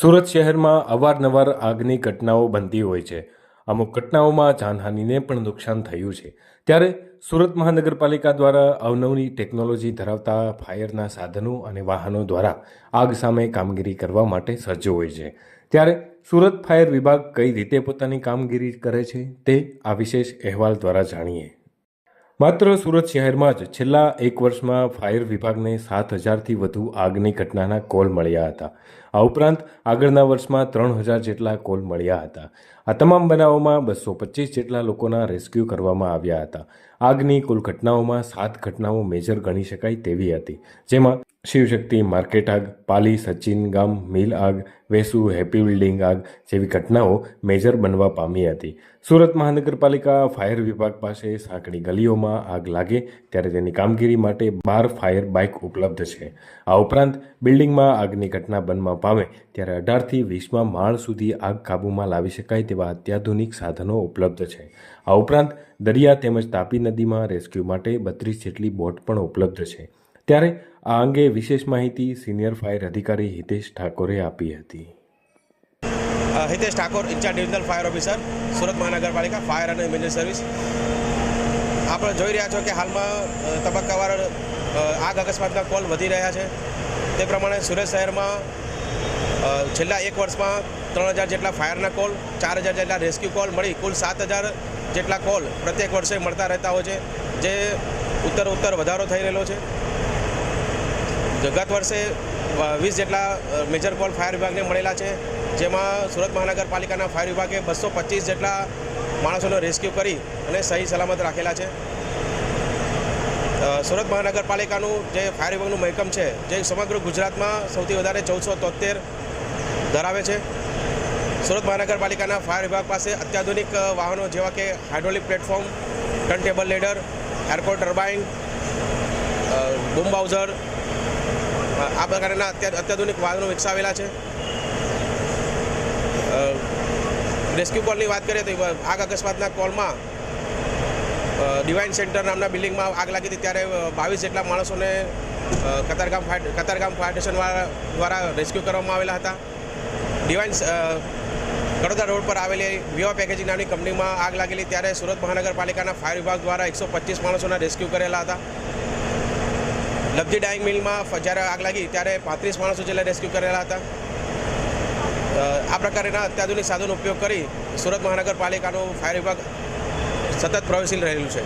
સુરત શહેરમાં અવારનવાર આગની ઘટનાઓ બનતી હોય છે. અમુક ઘટનાઓમાં જાનહાનિને પણ નુકસાન થયું છે. ત્યારે સુરત મહાનગરપાલિકા દ્વારા અવનવની ટેકનોલોજી ધરાવતા ફાયરના સાધનો અને વાહનો દ્વારા આગ સામે કામગીરી કરવા માટે સજ્જ હોય છે. ત્યારે સુરત ફાયર વિભાગ કઈ રીતે પોતાની કામગીરી કરે છે તે આ વિશેષ અહેવાલ દ્વારા જાણીએ. માત્ર સુરત શહેરમાં જ છેલ્લા એક વર્ષમાં ફાયર વિભાગને સાત હજારથી વધુ આગની ઘટનાના કોલ મળ્યા હતા. આ ઉપરાંત આગળના વર્ષમાં ત્રણ હજાર જેટલા કોલ મળ્યા હતા. આ તમામ બનાવોમાં બસો પચીસ જેટલા લોકોના રેસ્ક્યુ કરવામાં આવ્યા હતા. આગની કુલ ઘટનાઓમાં સાત ઘટનાઓ મેજર ગણી શકાય તેવી હતી. જેમાં શિવશક્તિ, માર્કેટ આગ, પાલી, સચિન ગામ, મિલ આગ, વેસુ, હેપી બિલ્ડિંગ આગ જેવી ઘટનાઓ મેજર બનવા પામી હતી. સુરત મહાનગરપાલિકા ફાયર વિભાગ પાસે સાંકડી ગલીઓમાં આગ લાગે ત્યારે તેની કામગીરી માટે બાર ફાયર બાઇક ઉપલબ્ધ છે. આ ઉપરાંત બિલ્ડિંગમાં આગની ઘટના પામે, ત્યારે અઢારથી વીસમાં માળ સુધી આગ કાબૂમાં લાવી શકાય તેવા અત્યાધુનિક સાધનો ઉપલબ્ધ છે. આ ઉપરાંત, દરિયા તેમજ તાપી નદીમાં રેસ્ક્યુ માટે બત્રીસ જેટલી બોટ પણ ઉપલબ્ધ છે. ત્યારે આ અંગે વિશેષ માહિતી સિનિયર ફાયર અધિકારી હિતેશ ઠાકોરે આપી હતી. Hitesh Thakor, in-charge divisional fire officer, Surat મહાનગરપાલિકા ફાયર અને ઇમરજન્સી સર્વિસ. આપણે જોઈ રહ્યા છો કે હાલમાં તબક્કાવાર આગ અકસ્માતના કોલ વધી રહ્યા છે. તે પ્રમાણે સુરત શહેરમાં છેલ્લા એક વર્ષમાં ત્રણ હજાર જેટલા ફાયરના કોલ, ચાર હજાર જેટલા રેસ્ક્યુ કોલ, મળી કુલ સાત હજાર જેટલા કોલ પ્રત્યેક વર્ષે મળતા રહેતા હોય છે, જે ઉત્તર ઉત્તર વધારો થઈ રહેલો છે. ગત વર્ષે વીસ જેટલા મેજર કોલ ફાયર વિભાગને મળેલા છે, જેમાં સુરત મહાનગરપાલિકાના ફાયર વિભાગે બસો પચીસ જેટલા માણસોનો રેસ્ક્યુ કરી અને સહી સલામત રાખેલા છે. સુરત મહાનગરપાલિકાનું જે ફાયર વિભાગનું મહેકમ છે, જે સમગ્ર ગુજરાતમાં સૌથી વધારે ચૌદસો તોતેર ધરાવે છે. સુરત મહાનગરપાલિકાના ફાયર વિભાગ પાસે અત્યાધુનિક વાહનો જેવા કે hydraulic platform turn table ladder, airport turbine boom bowser આ પ્રકારના અત્યાધુનિક વાહનો વિકસાવેલા છે. રેસ્ક્યુ કોલની વાત કરીએ તો આગ અકસ્માતના કોલમાં ડિવાઇન સેન્ટર નામના બિલ્ડિંગમાં આગ લાગી હતી ત્યારે બાવીસ જેટલા માણસોને Katargam fire Katargam fire station દ્વારા રેસ્ક્યુ કરવામાં આવેલા હતા. ડિવાઇન કડોદા રોડ પર આવેલી વિવા પેકેજિંગ નામની કંપનીમાં આગ લાગેલી ત્યારે સુરત મહાનગરપાલિકાના ફાયર વિભાગ દ્વારા એકસો પચીસ માણસોના રેસ્ક્યુ કરેલા હતા. લબ્ધી ડાઇંગ મિલમાં જ્યારે આગ લાગી ત્યારે પાંત્રીસ માણસો જેટલા રેસ્ક્યુ કરેલા હતા. આ પ્રકારના અત્યાધુનિક સાધનો ઉપયોગ કરી સુરત મહાનગરપાલિકાનું ફાયર વિભાગ સતત પ્રવેશીલ રહેલું છે.